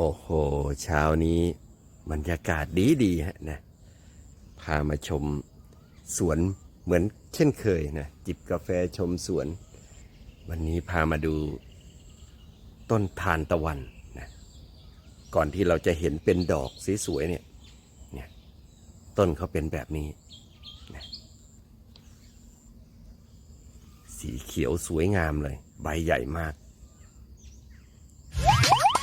โอ้โห เช้านี้บรรยากาศดีดีฮะนะ พามาชมสวนเหมือนเช่นเคยนะ จิบกาแฟชมสวน วันนี้พามาดูต้นทานตะวันนะ ก่อนที่เราจะเห็นเป็นดอกสวยๆเนี่ยเนี่ย ต้นเขาเป็นแบบนี้นะสีเขียวสวยงามเลย ใบใหญ่มาก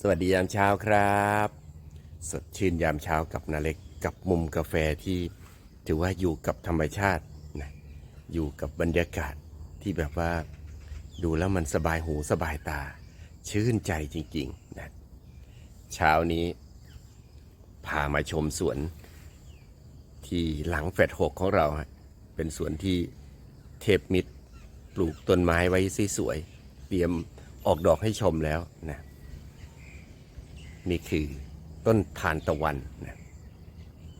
สวัสดียามเช้าครับ สดชื่นยามเช้ากับนาเล็กกับมุมกาแฟที่ถือว่าอยู่กับธรรมชาตินะอยู่กับบรรยากาศที่แบบว่าดูแล้วมันสบายหูสบายตา ชื่นใจจริงๆนะเช้านี้พามาชมสวนที่หลังแฟดหกของเรา เป็นสวนที่เทพมิตรปลูกต้นไม้ไว้สวยๆเตรียมออกดอกให้ชมแล้วนะ นี่คือต้นทานตะวันนะ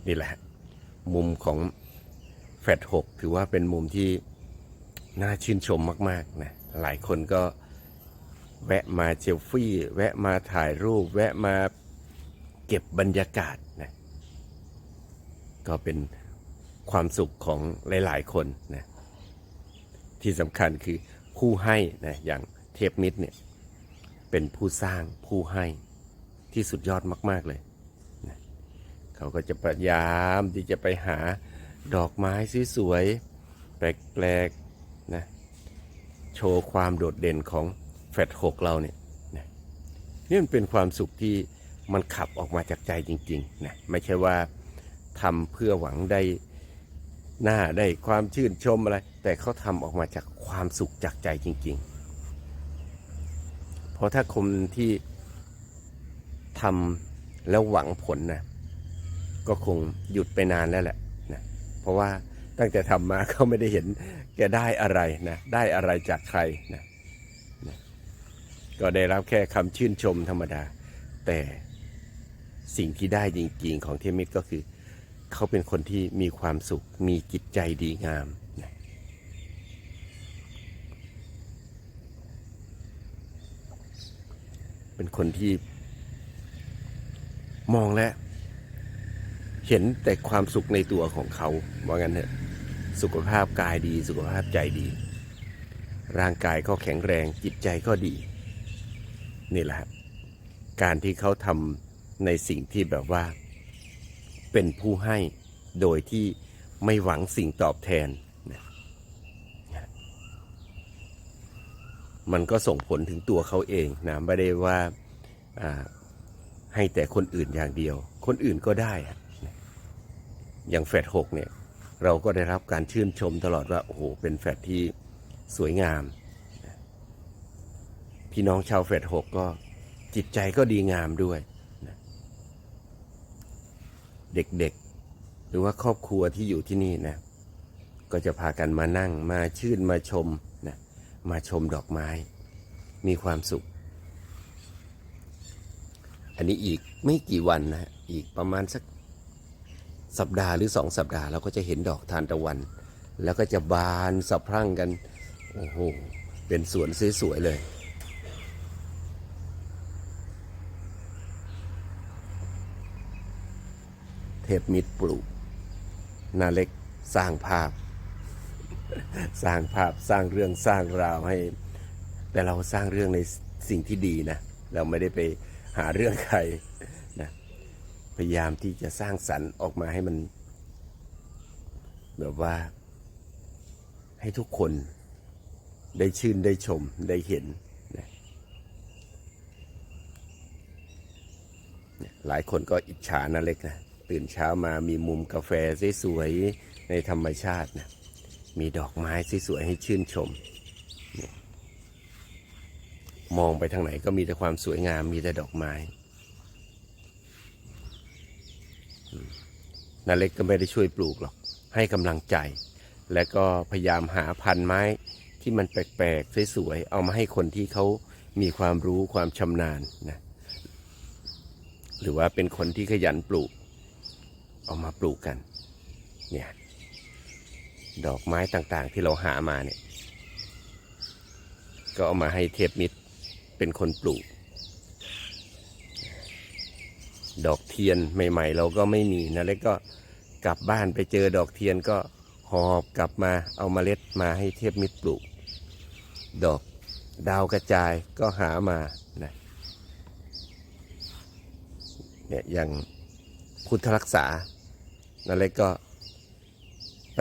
นี่แหละ มุมของแฟดหกถือว่าเป็นมุมที่น่าชื่นชมมากๆนะหลายคนก็แวะมาเซลฟี่ แวะมาถ่ายรูป แวะมาเก็บบรรยากาศนะก็เป็นความสุขของหลาย ๆ คนนะที่สำคัญคือผู้ให้นะอย่างเทพมิตรเนี่ยเป็นผู้สร้างผู้ให้ ที่สุดยอดมาก ๆ เลยนะเขาก็จะพยายามที่จะไปหาดอกไม้สวยๆแปลกๆนะโชว์ความโดดเด่นของแฟดหกเราเนี่ยนะนี่มันเป็นความสุขที่มันขับออกมาจากใจจริงๆนะไม่ใช่ว่าทำเพื่อหวังได้หน้าได้ความชื่นชมอะไร แต่เขาทำออกมาจากความสุขจากใจจริง ๆ เพราะถ้าคนที่ ทำแล้วหวังผลนะก็คงหยุดไปนานแล้วแหละนะเพราะว่าตั้งแต่ทำมาเขาไม่ได้เห็นแกได้อะไรนะได้อะไรจากใครนะนะก็ได้รับแค่คำชื่นชมธรรมดา แต่สิ่งที่ได้จริงๆของเทมิตก็คือ เขาเป็นคนที่มีความสุข มีจิตใจดีงามนะเป็นคนที่ มองและ เห็นแต่ความสุขในตัวของเขาว่างั้นเถอะสุขภาพกายดี สุขภาพใจดี ร่างกายก็แข็งแรงจิตใจก็ดี นี่แหละการที่เขาทำในสิ่งที่แบบว่า เป็นผู้ให้โดยที่ไม่หวังสิ่งตอบแทนนะมันก็ส่งผลถึงตัวเขาเองนะไม่ได้ว่า ให้แต่คนอื่นอย่างเดียว คนอื่นก็ได้อะอย่างแฟดหกเนี่ย เราก็ได้รับการชื่นชมตลอดว่า โอ้โห เป็นแฟดที่สวยงาม พี่น้องชาวแฟดหกก็จิตใจก็ดีงามด้วย เด็กๆ หรือว่าครอบครัวที่อยู่ที่นี่นะ ก็จะพากันมานั่งมาชื่นมาชมนะมาชมดอกไม้ มีความสุข อันนี้อีกไม่กี่วันนะฮะอีกประมาณสักสัปดาห์หรือสองสัปดาห์เราก็จะเห็นดอกทานตะวัน แล้วก็จะบานสะพรั่งกัน โอ้โห เป็นสวนสวยๆเลย เทพมิตรปลูกนาเล็กสร้างภาพ สร้างภาพสร้างเรื่องสร้างราวให้ แต่เราสร้างเรื่องในสิ่งที่ดีนะ เราไม่ได้ไป หาเรื่องใครนะพยายามที่จะสร้างสรรค์ออกมาให้มัน แบบว่า ให้ทุกคนได้ชื่นได้ชมได้เห็นนะหลายคนก็อิจฉานะเล็กนะตื่นเช้ามามีมุมกาแฟสวยๆในธรรมชาตินะมีดอกไม้สวยๆให้ชื่นชม มองไปทางไหนก็มีแต่ความสวยงามมีแต่ดอกไม้นาเล็กก็ไม่ได้ช่วยปลูกหรอก ให้กำลังใจ และก็พยายามหาพันไม้ที่มันแปลกๆสวยๆเอามาให้คนที่เขามีความรู้ความชำนาญนะหรือว่าเป็นคนที่ขยันปลูก เอามาปลูกกันเนี่ยดอกไม้ต่างๆที่เราหามาเนี่ย ก็เอามาให้เทพมิตร เป็นคนปลูก ดอกเทียนใหม่ ๆ เราก็ไม่มีนะแล้วก็กลับบ้านไปเจอดอกเทียนก็หอบกลับมาเอามาเมล็ดมาให้เทพมิตรปลูก ดอกดาวกระจายก็หามานะเนี่ยอย่างพุทธรักษานั่นเลยก็ไป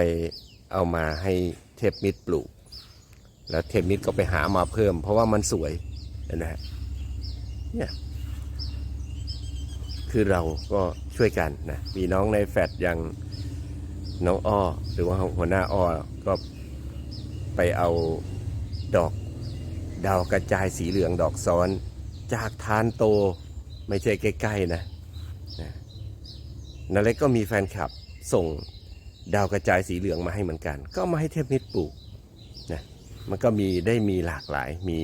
เอามาให้เทพมิตรปลูก แล้วเทพมิตรก็ไปหามาเพิ่ม เพราะว่ามันสวย นะฮะเนี่ยคือเราก็ช่วยกันนะมีน้องในแฟดอย่างน้องอ้อ หรือว่าหัวหน้าอ้อก็ไปเอาดอกดาวกระจายสีเหลืองดอกซ้อน จากทานโตไม่ใช่ใกล้ๆนะนะนั่นเล็กก็มีแฟนคลับส่งดาวกระจายสีเหลืองมาให้เหมือนกัน ก็มาให้เทพนิตปลูกนะมันก็มีได้มีหลากหลายมี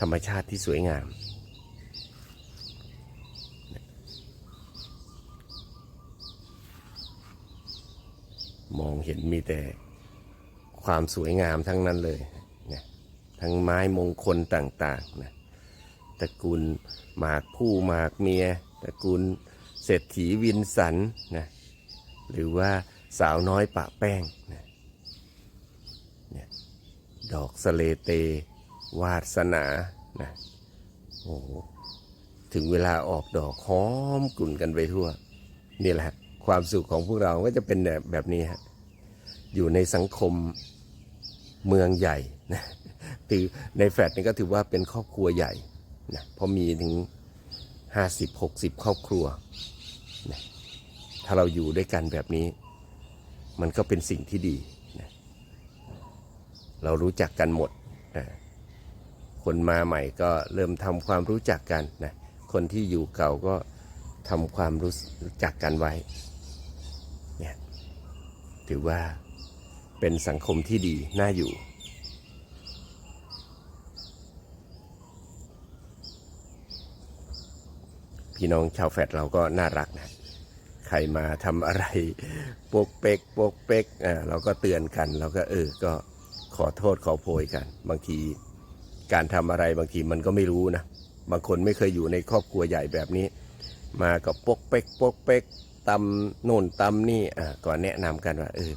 ธรรมชาติที่สวยงาม มองเห็นมีแต่ความสวยงามทั้งนั้นเลยนี่ยทั้งไม้มงคลต่างๆนะตระกูลหมากผู้หมากเมียตระกูลเศรษฐีวินสันนะหรือว่าสาวน้อยปะแป้งนะดอกสะเลเต วาสนานะโอ้โหถึงเวลาออกดอกหอมกลุ่นกันไปทั่ว นี่แหละความสุขของพวกเราก็จะเป็นแบบแบบนี้ฮะอยู่ในสังคมเมืองใหญ่นะคือในแฟลตนี่ก็ถือว่าเป็นครอบครัวใหญ่นะเพราะมีถึงห้าสิบหกสิบครอบครัวนะถ้าเราอยู่ด้วยกันแบบนี้ มันก็เป็นสิ่งที่ดีนะเรารู้จักกันหมดนะ คนมาใหม่ก็เริ่มทำความรู้จักกันนะคนที่อยู่เก่าก็ทำความรู้จักกันไว้เนี่ยถือว่าเป็นสังคมที่ดีน่าอยู่พี่น้องชาวแฟดเราก็น่ารักนะ ใครมาทำอะไรปกเป๊กปกเป๊กอ่าเราก็เตือนกัน เราก็เออ ก็ขอโทษขอโพยกัน บางที การทำอะไรบางทีมันก็ไม่รู้นะ บางคนไม่เคยอยู่ในครอบครัวใหญ่แบบนี้ มากับปกเป๊กปกเป๊กตำโน่นตำนี่อ่าก็แนะนำกันว่าเออ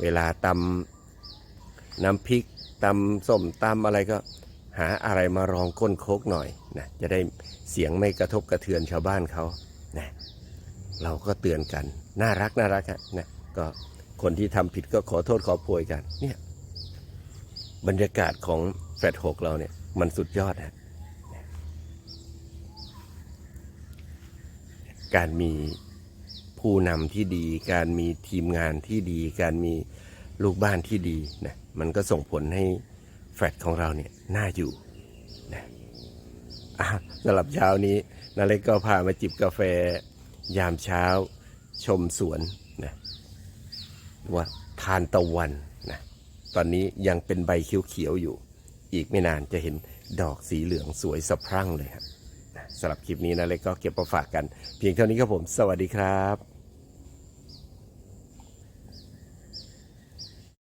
เวลาตำน้ำพริกตำส้มตำอะไรก็หาอะไรมารองก้นโคกหน่อยนะจะได้เสียงไม่กระทบกระเทือนชาวบ้านเขานะเราก็เตือนกัน น่ารักน่ารักอะนะก็คนที่ทำผิดก็ขอโทษขอโพยกันเนี่ยบรรยากาศของ แฟดหกเราเนี่ย มันสุดยอดฮะการมีผู้นำที่ดี การมีทีมงานที่ดี การมีลูกบ้านที่ดีนะมันก็ส่งผลให้แฟลตของเราเนี่ยน่าอยู่นะอะสำหรับเช้านี้นาเล็กก็พามาจิบกาแฟยามเช้าชมสวนนะว่าทานตะวันนะตอนนี้ยังเป็นใบเขียวๆอยู่ อีกไม่นานจะเห็นดอกสีเหลืองสวยสะพรั่งเลยครับสำหรับคลิปนี้นะเล็กก็เก็บมาฝากกัน เพียงเท่านี้ครับผม สวัสดีครับ